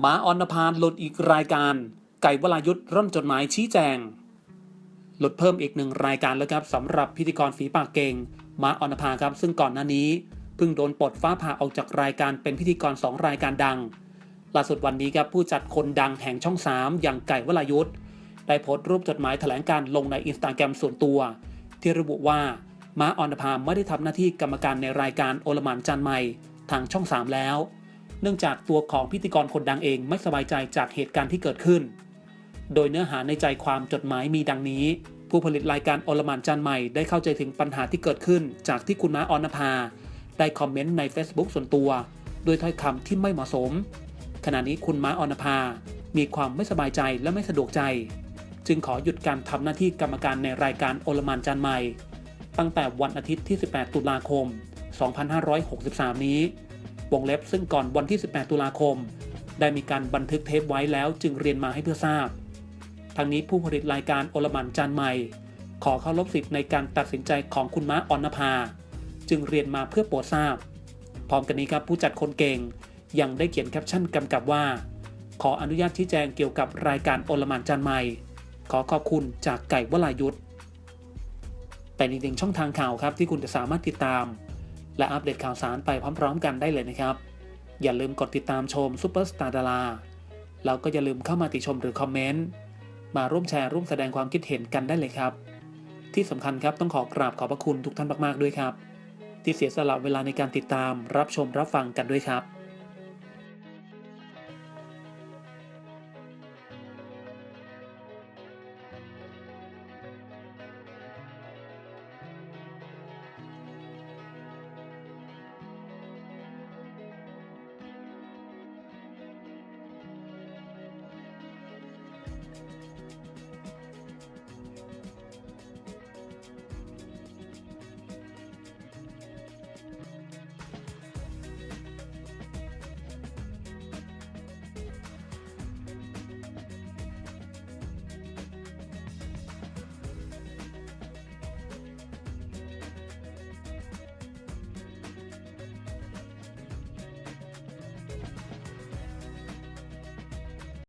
หมาออนภาหลุดอีกรายการ ไก่วรายุทธ์ร่อนจดหมายชี้แจง หลุดเพิ่มอีกหนึ่งรายการแล้วครับสำหรับพิธีกรฝีปากเก่งหมาออนภาครับ ซึ่งก่อนหน้านี้เพิ่งโดนปลดฟ้าผ่าออกจากรายการเป็นพิธีกรสองรายการดังล่าสุดวันนี้ครับผู้จัดคนดังแห่งช่อง 3 อย่างไก่วรายุทธ์ได้โพสต์รูปจดหมายแถลงการลงในอินสตาแกรมส่วนตัว ที่ระบุว่าม้าออนภาไม่ได้ทำหน้าที่กรรมการในรายการโอลมานจันใหม่ทางช่อง 3 แล้ว เนื่องจากตัวของพิธีกรคนดังเองไม่สบายใจจากเหตุการณ์ที่เกิดขึ้น โดยเนื้อหาในใจความจดหมายมีดังนี้ ผู้ผลิตรายการโอลมานจันใหม่ได้เข้าใจถึงปัญหาที่เกิดขึ้น จากที่คุณม้าออนภา ได้คอมเมนต์ใน Facebook ส่วนตัวด้วยถ้อยคำที่ไม่เหมาะสม ขณะนี้คุณม้าออนภา มีความไม่สบายใจและไม่สะดวกใจ จึงขอหยุดการทำหน้าที่กรรมการในรายการโอลมานจันใหม่ ตั้งแต่วันอาทิตย์ที่ 18 ตุลาคม 2563 นี้ วงเล็บซึ่งก่อนวันที่ 18 ตุลาคม ได้มีการบันทึกเทปไว้แล้วจึงเรียนมาให้เพื่อทราบทางนี้ผู้ผลิตรายการโอลมานจันใหม่ ขอเคารพสิทธิ์ในการตัดสินใจของคุณม้าออนภา จึงเรียนมาเพื่อโปรดทราบ พร้อมกันนี้ครับผู้จัดคนเก่งยังได้เขียนแคปชั่นกำกับว่า ขออนุญาตชี้แจงเกี่ยวกับรายการโอลมานจันใหม่ ขอขอบคุณจากไก่วลายุทธเป็นอีกหนึ่งช่องทางข่าวครับที่คุณจะสามารถติดตาม และอัปเดตข่าวสารไปพร้อมๆ กันได้เลยนะครับ อย่าลืมกดติดตามชมซูเปอร์สตาร์ดาราแล้วก็อย่าลืมเข้ามาติชมหรือคอมเมนต์มาร่วมแชร์ร่วมแสดงความคิดเห็นกันได้เลยครับ ที่สำคัญครับต้องขอกราบขอบพระคุณทุกท่านมากๆด้วยครับ ที่เสียสละเวลาในการติดตามรับชมรับฟังกันด้วยครับ